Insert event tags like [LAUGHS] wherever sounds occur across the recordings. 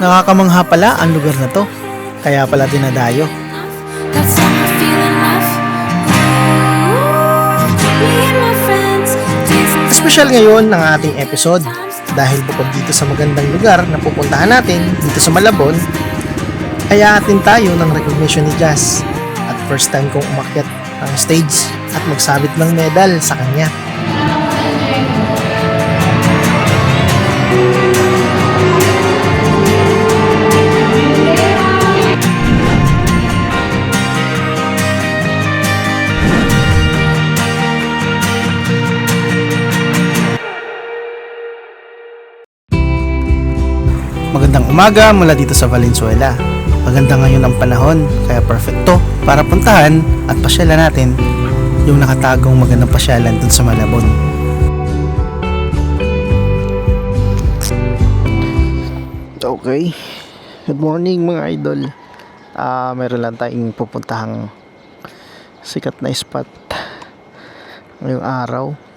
Nakakamangha pala ang lugar na to. Kaya pala to Espesyal ngayon ang ating episode. Dahil bukod dito sa magandang lugar na pupuntahan natin dito sa Malabon, ay aatin tayo ng recognition ni Jazz. At first time kong umakyat ng stage at magsabit ng medal sa kanya. Umaga mula dito sa Valenzuela. Maganda ngayon ang panahon, kaya perfecto para puntahan at pasyalan natin yung nakatagong magandang pasyalan dun sa Malabon. Okay. Good morning mga idol. Ah, meron lang tayong pupuntahang sikat na spot ngayong araw.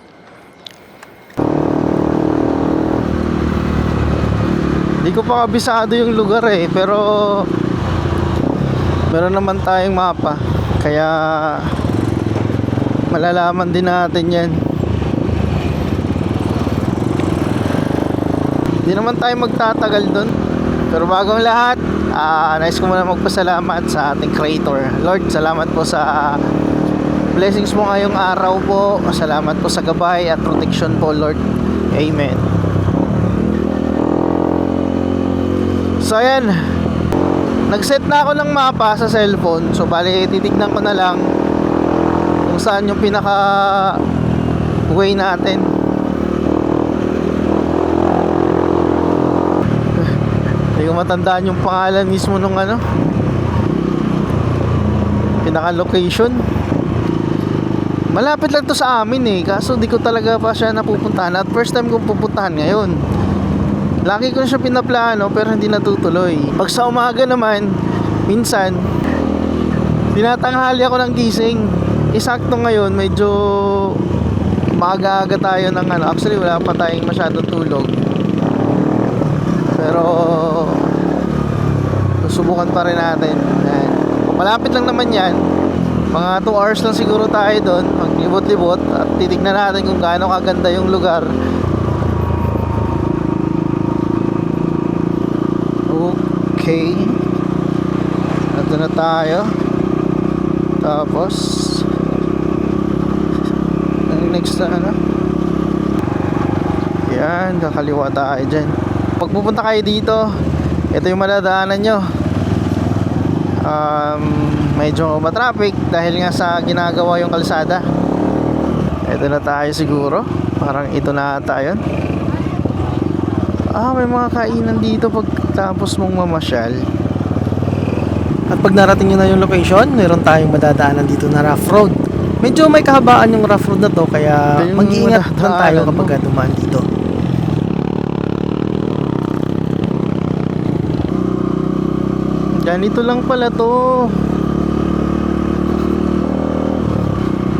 Hindi ko pa kabisado yung lugar eh, pero meron naman tayong mapa. Kaya malalaman din natin yan. Hindi naman tayo magtatagal doon. Pero bago lahat, ah nais ko muna magpasalamat sa ating creator. Lord, salamat po sa blessings mo ngayong araw po. Salamat po sa gabay at protection po, Lord. Amen. So ayan. Nag-set na ako ng mapa sa cellphone. So bali titignan ko na lang Kung saan yung pinaka Way natin. [SIGHS] Hindi ko matandaan yung pangalan mismo nung ano. Pinaka location Malapit lang to sa amin eh. Kaso di ko talaga pa siya napupuntahan. At first time kong pupuntahan ngayon Lagi ko na siya pinaplano pero hindi natutuloy. Pag sa umaga naman, minsan, tinatanghali ako ng gising. Isakto ngayon, medyo maaga-aga tayo ng ano. Actually, wala pa tayong masyadong tulog. Pero, susubukan pa rin natin. Yan. Malapit lang naman yan. Mga 2 hours lang siguro tayo doon. Maglibot-libot at titignan natin kung gaano kaganda yung lugar. Okay. Ito na tayo. Tapos ang next na ano? Yan, kakaliwa tayo dyan. Pag pupunta kayo dito, ito yung madadaanan nyo. Um, medyo matraffic dahil nga sa ginagawa yung kalsada. Ito na tayo siguro. Parang ito na tayo. Ah, may mga kainan dito pagtapos mong mamasyal. At pag narating nyo na yung location, meron tayong madadaanan dito na rough road. Medyo may kahabaan yung rough road na to, kaya mag-iingat lang tayo kapag mo. dumaan dito. Ganito lang pala to.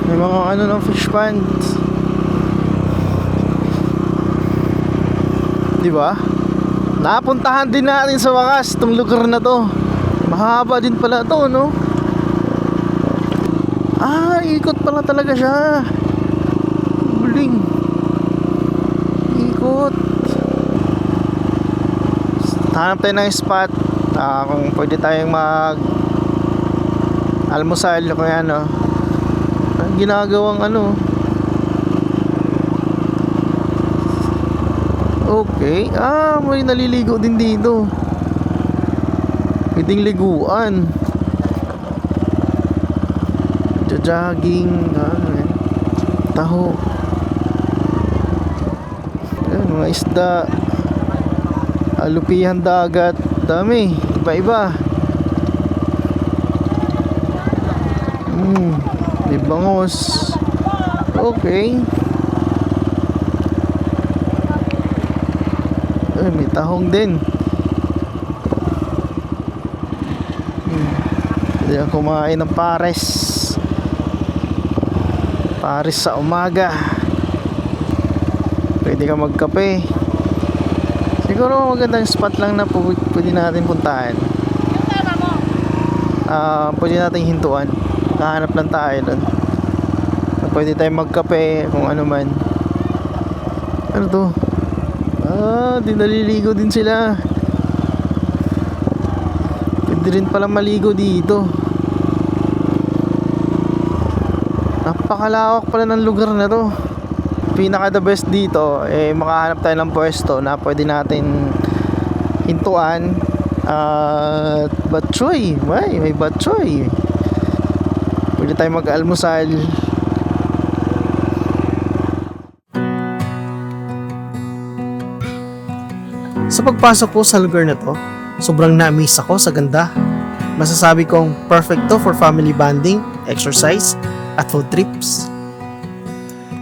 May mga ano ng fish ponds. Di ba? Napuntahan din natin sa wakas itong lugar na to. Mahaba din pala to, no? Ah, ikot pala talaga siya. Buling. Ikot. Hanap tayo ng spot Ah, kung pwede tayong mag almusal o kaya ano ang ginagawang ano okay. Ah may naliligo din dito. Pwedeng liguan jogging ano yan taho. Ayan, mga isda. Alupihan dagat. Dami. Iba iba hmm may bangos. Okay Ay, may tahong din hmm. pwede kang kumain ng pares pares sa umaga pwede ka magkape Siguro magandang spot lang na pwede natin puntahan. Ah, pwede natin hintuan. Kahanap lang tayo doon. Pwede tayong magkape kung ano man. Ano to? Ah, di naliligo din sila. Pwede rin pala maligo dito. Napakalawak pala ng lugar na to. Pinaka the best dito, eh makahanap tayo ng pwesto na pwede natin hintuan. At batchoy, may, may batchoy. Pwede tayo mag-almusal. Pagpasok ko sa lugar na to, sobrang na-amaze ako sa ganda. Masasabi kong perfect to for family bonding, exercise, at food trips.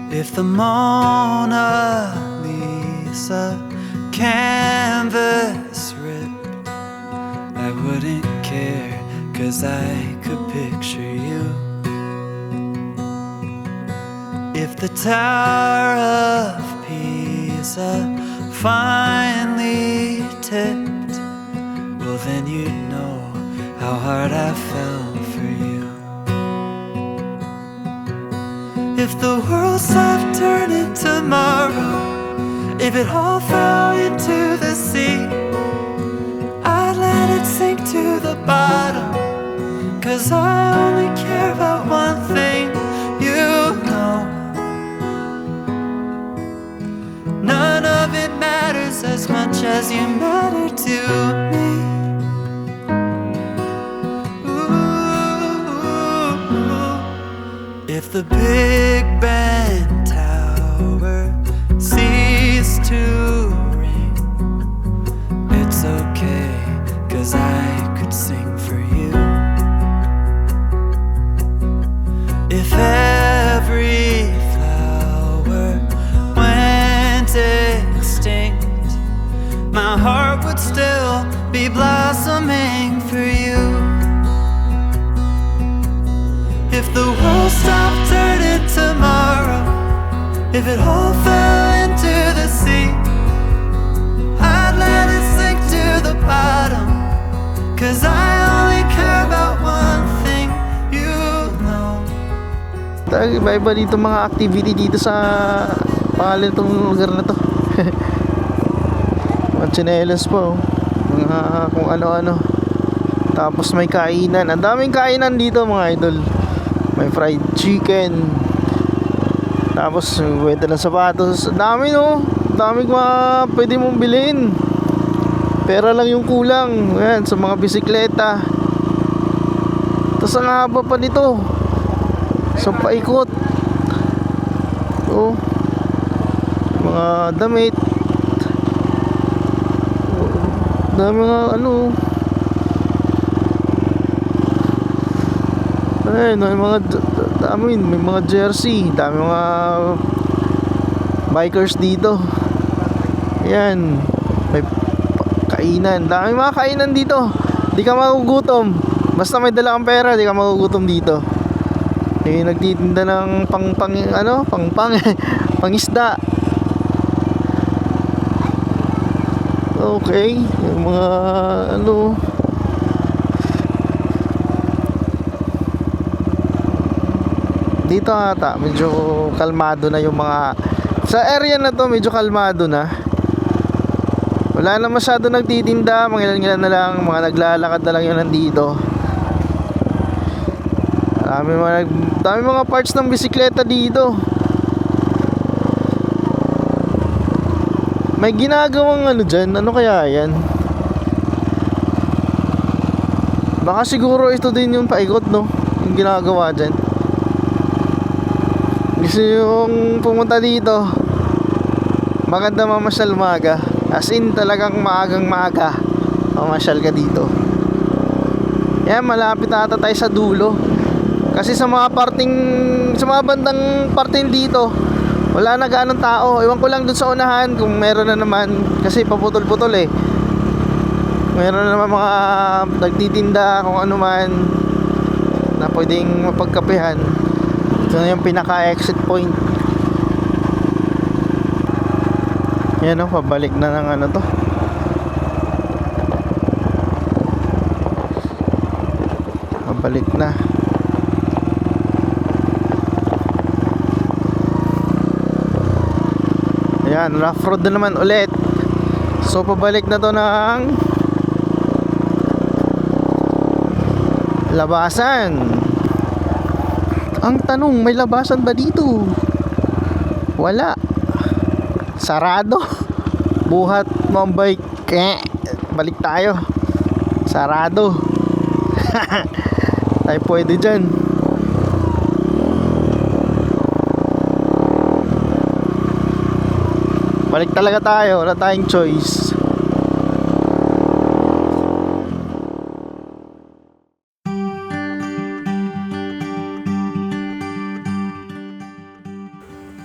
If the Mona Lisa canvas ripped, I wouldn't care, cause I could picture you. If the Tower of Pisa finally tipped, well, then you'd know how hard I fell for you. If the world stopped turning tomorrow, if it all fell into the sea, I'd let it sink to the bottom. Cause I only care about one thing, as much as you matter to me. Ooh. If the Big Ben Iba-iba dito mga activity dito sa pangalan itong lugar na to. [LAUGHS] mga tsinelas po. Mga kung ano-ano. Tapos may kainan. Ang daming kainan dito mga idol. May fried chicken. Tapos wenta ng sapatos. Dami no. Dami mga pwede mong bilhin. Pera lang yung kulang. Ayan, sa mga bisikleta. Tapos ang haba pa nito. So paikot. Oh. Mga damit. Oh, Dami mga ano. Ay, may mga dami, may mga jersey, dami mga bikers dito. Ayan. May kainan. Dami mga kainan dito. Di ka magugutom. Basta may dala kang pera, di ka magugutom dito. Eh, nagtitinda ng pang pang ano, pang pang [LAUGHS] pangisda. Okay, yung mga ano Dito ata medyo kalmado na yung mga sa area na to medyo kalmado na. Wala na masyado nagtitinda, mga ilan-ilan na lang, mga naglalakad na lang yun nandito. Dami mga, dami mga parts ng bisikleta dito. May ginagawang ano dyan, ano kaya yan? Baka siguro ito din yung paikot no, yung ginagawa dyan. Gusto yung pumunta dito, maganda mamasyal umaga. As in talagang maagang maaga, mamasyal ka dito. Yan, malapit ata tayo sa dulo kasi sa mga parting sa mga bandang parting dito wala na ganong tao. Ewan ko lang dun sa unahan kung meron na naman. Kasi paputol-putol eh. Meron na naman mga nagtitinda kung ano man na pwedeng mapagkapehan. Ito na yung pinaka exit point. Yan o pabalik na ng ano to. Pabalik na. Ayan, rough road na naman ulit. So, pabalik na to ng labasan. Ang tanong, may labasan ba dito? Wala. Sarado. Buhat mo ang bike. Eh, balik tayo. Sarado. [LAUGHS] Tayo pwede dyan. Balik talaga tayo. Wala tayong choice.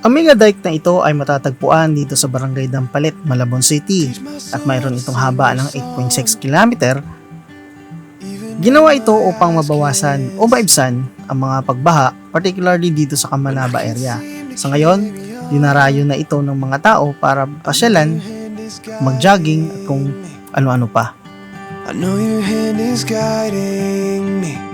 Ang mega dike na ito ay matatagpuan dito sa Barangay Dampalit, Malabon City at mayroon itong haba ng 8.6 km. Ginawa ito upang mabawasan o maibsan ang mga pagbaha, particularly dito sa Kamanaba area. Sa ngayon, dinarayo na ito ng mga tao para pasyalan, mag-jogging at kung ano-ano pa. I know your hand is guiding me.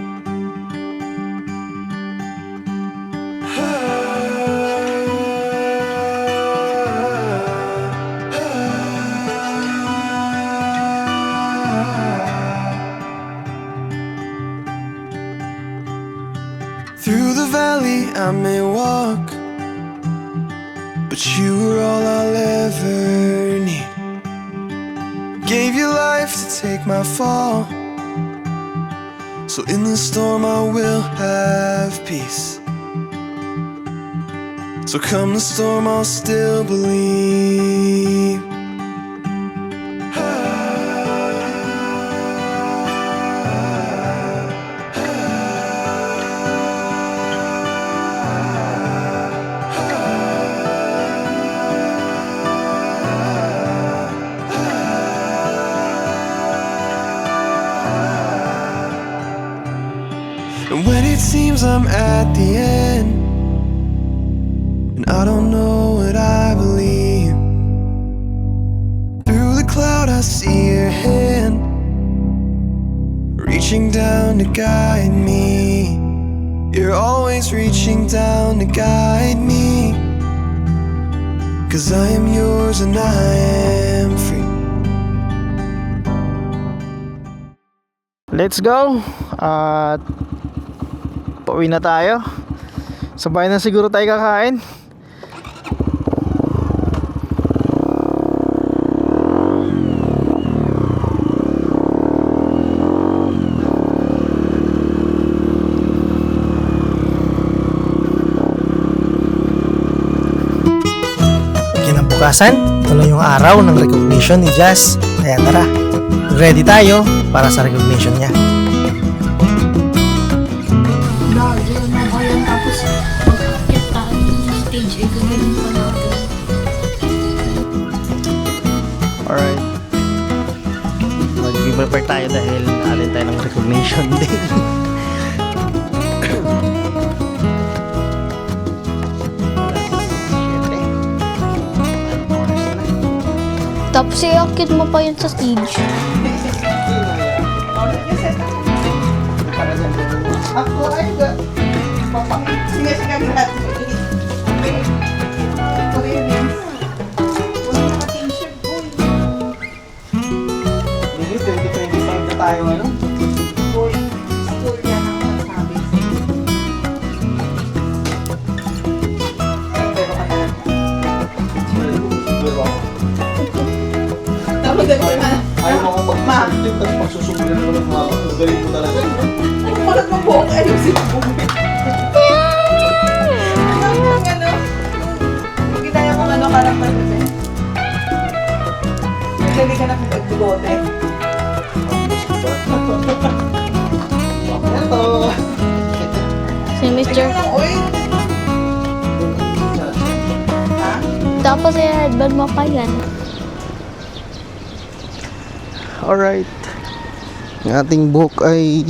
My fall. So in the storm I will have peace. So come the storm, I'll still believe. Let's go. At pauwi na tayo. Sabay na siguro tayo kakain. Kinabukasan, tuloy yung araw ng recognition ni Jazz. Kaya tara, ready tayo para sa recognition niya. Lagi na ba yan tapos mag-akit tayo ng stage natin. Alright. Mag-prepare tayo dahil alin tayo ng recognition [LAUGHS] day. Tapos iakit mo pa yun sa stage. Alright. Ang ating book ay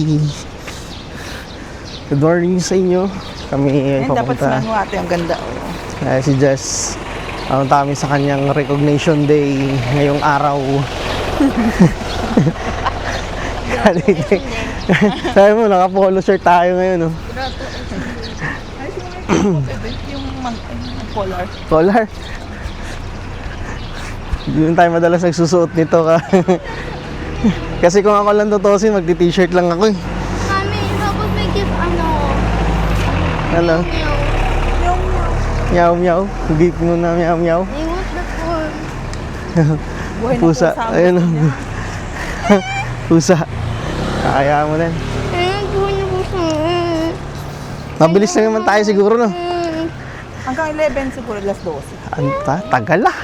Good morning sa inyo. Kami ay Ayun, dapat papunta. mo ate. Ang ganda. Oh. Kaya si Jess, ang tami sa kanyang recognition day ngayong araw. [LAUGHS] Sabi mo, naka-polo shirt tayo ngayon, oh. Yung collar. Collar. Hindi tayo madalas nagsusuot nito ka. Kasi kung ako lang tutusin, magti-t-shirt lang ako eh. Mami, tapos may gift ano. Ano? Meow meow. Gift mo na meow meow. I want the phone. [LAUGHS] Buhay na Pusa. pusa. Ayun oh. [LAUGHS] Pusa. Kaya mo din. Ayun, buhay na puso. Mabilis lang naman tayo siguro no. Hanggang 11 siguro, last 12. Anta, tagal ah.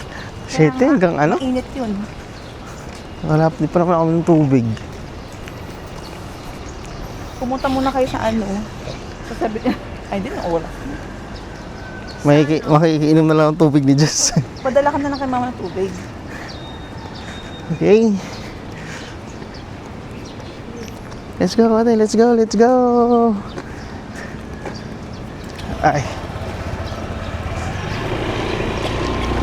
7 hanggang ano? Init yun. Wala, di pa naman ako ng tubig. Pumunta muna kayo sa ano. Sasabi [LAUGHS] ay di na wala. Makiki makikiinom na lang ng tubig ni Jess. [LAUGHS] Padala ka na lang kay mama ng tubig. okay. Let's go, ate. Let's go, let's go. Ay.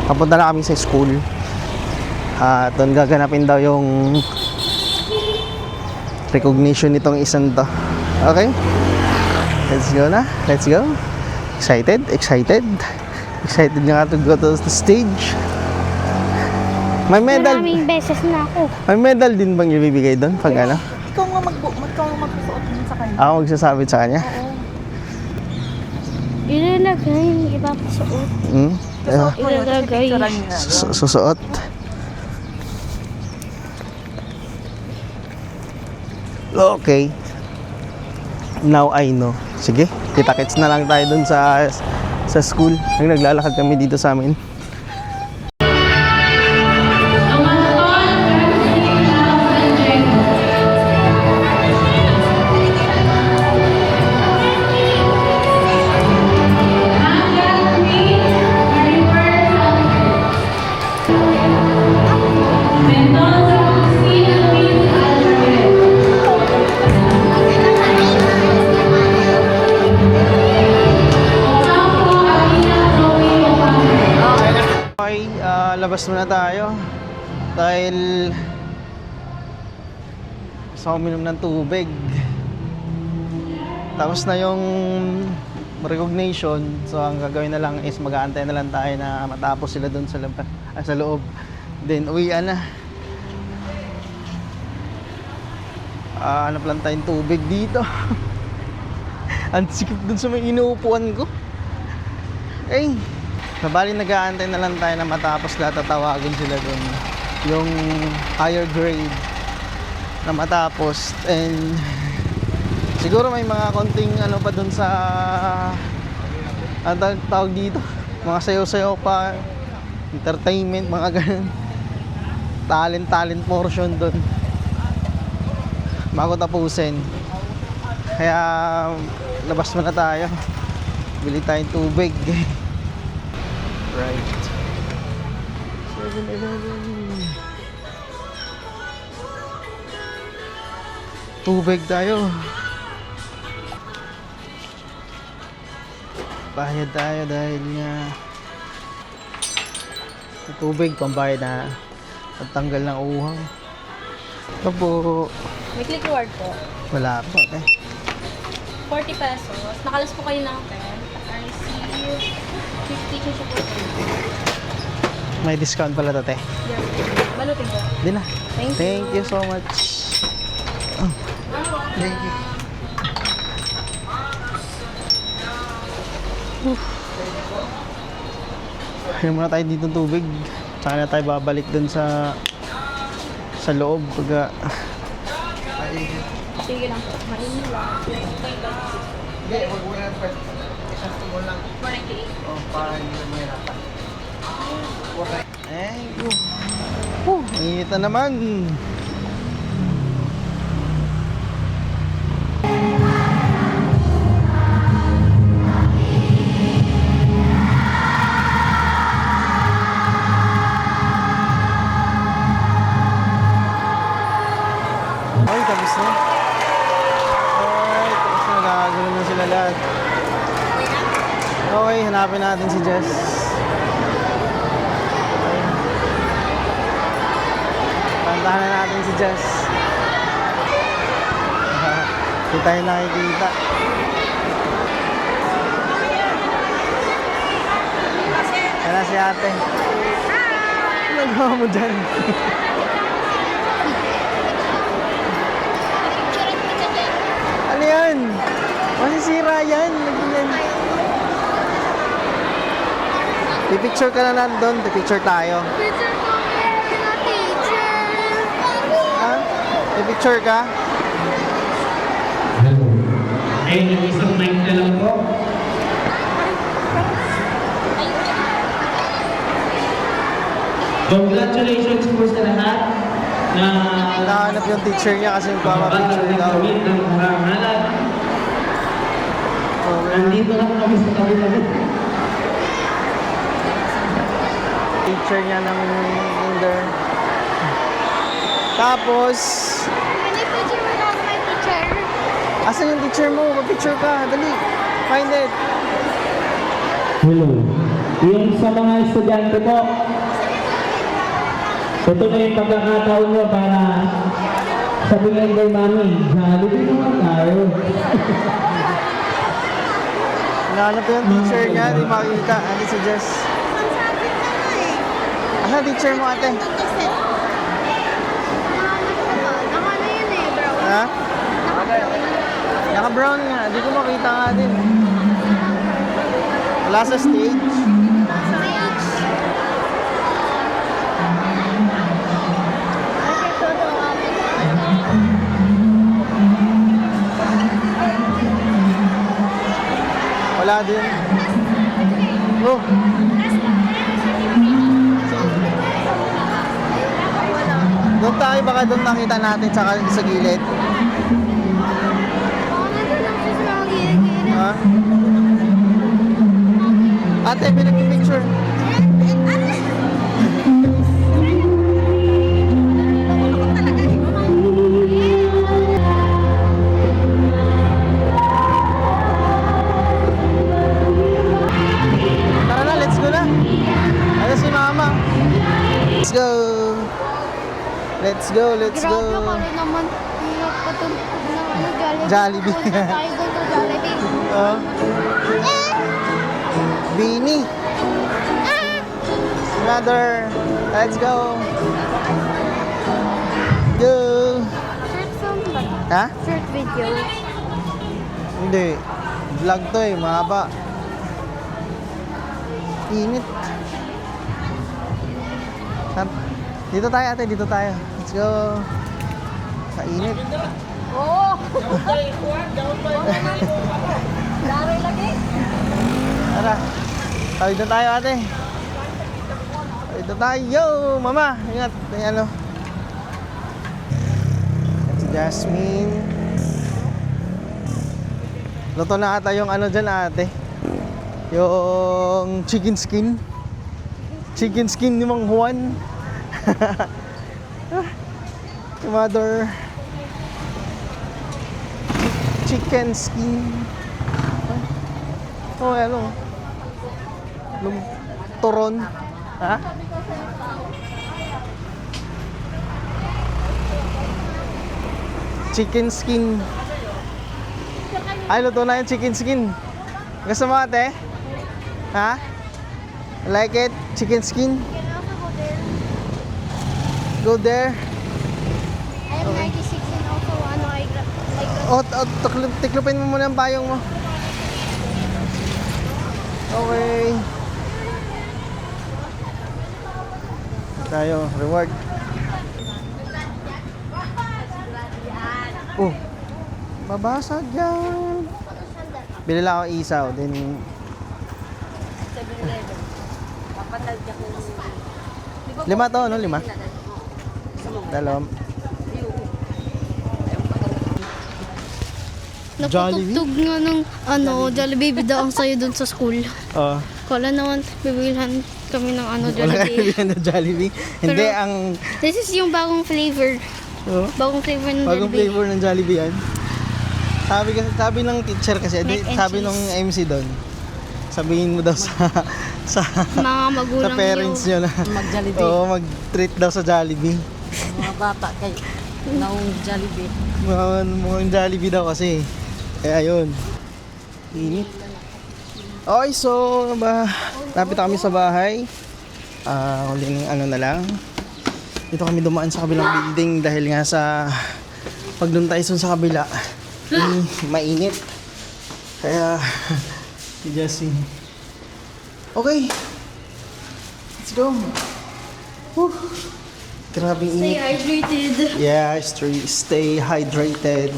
Papunta na kami sa school. At doon gaganapin daw yung recognition nitong isang to. Okay? Let's go na. Let's go. Excited? Excited? Excited nga to go to the stage. May medal. Maraming beses na ako. May medal din bang ibibigay doon pag ano? Ikaw nga mag ikaw nga magsusuot nun sa kanya. Ako magsasabit sa kanya? Ilalagay yung iba pa sa ut. Hmm? Ah, Susuot mo yun, susuot? Okay. Now I know. Sige, kita-kits na lang tayo dun sa sa school. Naglalakad kami dito sa amin. Ah, labas muna tayo. Dahil gusto ko uminom ng tubig. Tapos na yung recognition. So ang gagawin na lang is mag-aantay na lang tayo na matapos sila doon sa, lab- ah, sa loob. Then uwian na. Ah, hanap lang tayong tubig dito. [LAUGHS] ang sikip dun sa may inuupuan ko. Eh, Nabali nag-aantay na lang tayo na matapos lahat tatawagin sila dun. Yung higher grade na matapos and siguro may mga konting ano pa dun sa ang tawag- tawag dito? Mga sayaw-sayaw pa entertainment mga ganun. Talent talent portion dun. Bago tapusin. Kaya labas muna tayo. Bili tayong tubig [LAUGHS] Right. 7-Eleven. Tubig tayo. Bayad tayo dahil nga tubig pambayad na pagtanggal ng uhaw. Ito po. May click reward po. Wala po eh. 40 pesos. Nakalas po kayo ng 10. May discount pala to te. Yes. Balutin ko. Di na. Thank you. Thank you so much. Oh, thank you. Ayun muna tayo dito ng tubig. Tsaka na tayo babalik dun sa sa loob pag Sige lang po. Mainit lang. Hindi, wag mo na isang tubo lang. 48. Oh, para hindi na mahirapan. Eh, uh, uh, init na naman. Ay, tapos na. Ay, tapos na. Nagkakagulo na sila lahat. Okay, hanapin natin si Jess. Okay. Na natin si Jess. [LAUGHS] Hindi tayo nakikita. Na si ate. Nagawa mo dyan? [LAUGHS] ano yan? Masisira yan. Nagbilan. Pipicture ka na nandun. Pipicture tayo. Ha? Pipicture ka? Ayun, yung isang mic na lang po. Congratulations po sa lahat na Hinahanap yung teacher niya kasi magpapapicture daw. Nandito lang kami sa tabi-tabi. Teacher niya ng kinder. Tapos, asan yung teacher mo? Papicture ka. Dali. Find it. Hello. Yung sa mga estudyante po, ito na yung pagkakataon nyo para sabihin kay mami, Jollibee naman tayo. Hinahanap yung teacher niya. Di makita. Ano si Asan teacher mo ate? Ha? Naka-brown nga. Di ko makita nga din. Wala sa stage. Baka doon nakita natin sa, sa gilid. Ha? Ate, na, let's go na. Ano si mama? Let's go. Let's go, let's go. Grabe ka rin naman. Napatulog na ano, Jollibee. Jollibee. Punta tayo doon sa Jollibee. Oh. Bini. Another. Let's go. Go. Short film ba? Ha? Short video. Hindi. Vlog to eh, mahaba. Init. Dito tayo ate, dito tayo. Go. Sa init. Oo! Daroy lagi. Tara. Tawid na tayo ate. Tawid na tayo. Yo, mama. Ingat. May ano. Si Jasmine. Luto na ata yung ano dyan ate. Yung chicken skin. Chicken skin ni Mang Juan. [LAUGHS] Mother. Chicken skin. Oh, ano? Lum turon. Ha? Chicken skin. Ay, luto na yung chicken skin. Gusto mo ate? Ha? Like it? Chicken skin? Go there. I am 96 and also ano, I gra- I gra- O, oh, tiklupin mo muna ang payong mo. Okay. Tayo, reward. Oh, babasag yan. Bili lang ako isaw, then... Lima to, no? Lima? Dalawang. Napatugtog nga ng ano, Jollibee daw ang sayo dun sa school. Oh. Kala naman, bibilhan kami ng ano, Wala kayo Jollibee. ng Jollibee. Hindi, Pero- ang... This is yung bagong flavor. Oh. Bagong flavor ng Bagong Jollibee. flavor ng Jollibee yan. Sabi kasi sabi ng teacher kasi, di, Mac and sabi cheese. nung MC doon. Sabihin mo daw sa [LAUGHS] sa Mga sa magulang parents niyo. niyo na Mag-Jollibee. Oo, mag-treat daw sa Jollibee. Mga bata kayo. Naong Jollibee. Mukhang, mukhang Jollibee daw kasi. Kaya yun. Init. Okay, so, ba, lapit na kami sa bahay. Ah, huling ano na lang. Dito kami dumaan sa kabilang building dahil nga sa pag doon tayo sa kabila, eh, mainit. Kaya, [LAUGHS] just see. Okay. Let's go. Whew. Grabe init. hydrated. Yeah, stay, stay hydrated.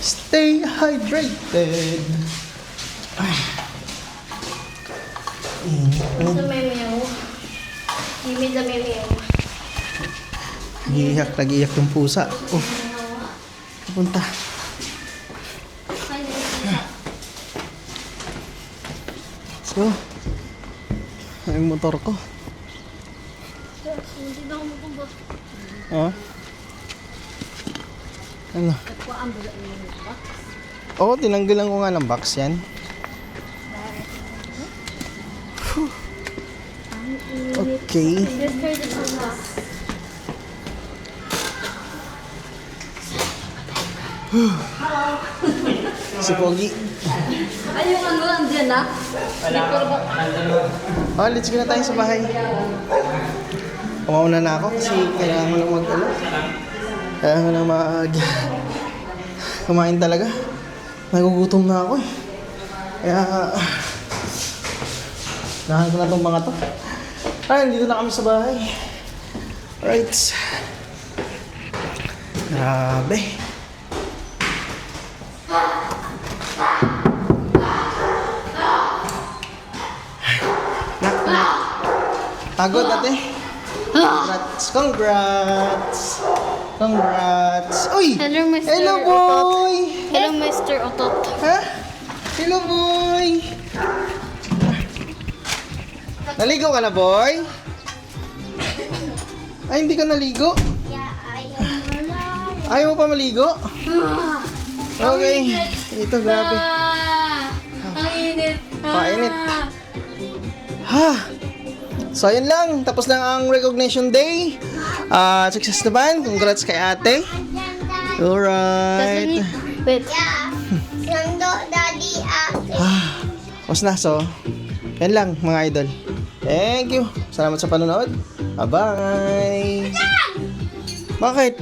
Stay hydrated. Sa memew. Himid sa memew. Iiyak, nag-iiyak yung pusa. Oh. Punta. Let's go. Ang motor ko. Hindi na ako matumba. Ah? Ano? Oo, tinanggalan ko nga ng box yan. Okay. Si Pogi. Ay, yung ano, andyan na? Oh, let's go na tayo sa bahay. Kumauna na ako kasi kailangan ko na mag Kailangan ko na mag kumain talaga. Nagugutom na ako eh. Kaya Nahan ko na itong mga to. Ay, dito na kami sa bahay. Right. Grabe. Nak, nak. Pagod ate. Congrats. Congrats. Congrats. Uy! Hello, Mr. Hello, boy! Hello, Mr. Otot. Ha? Hello, boy! Naligo ka na, boy? Ay, hindi ka naligo? Ayaw mo pa maligo? Okay. Ito, grabe. Ah, ang init. Painit. Ha? So, yun lang. Tapos lang ang recognition day. Ah, success naman. Congrats kay ate. Alright. Wait. Nando, daddy, ate. Tapos na. So, yan lang mga idol. Thank you. Salamat sa panonood. Bye-bye. Bakit?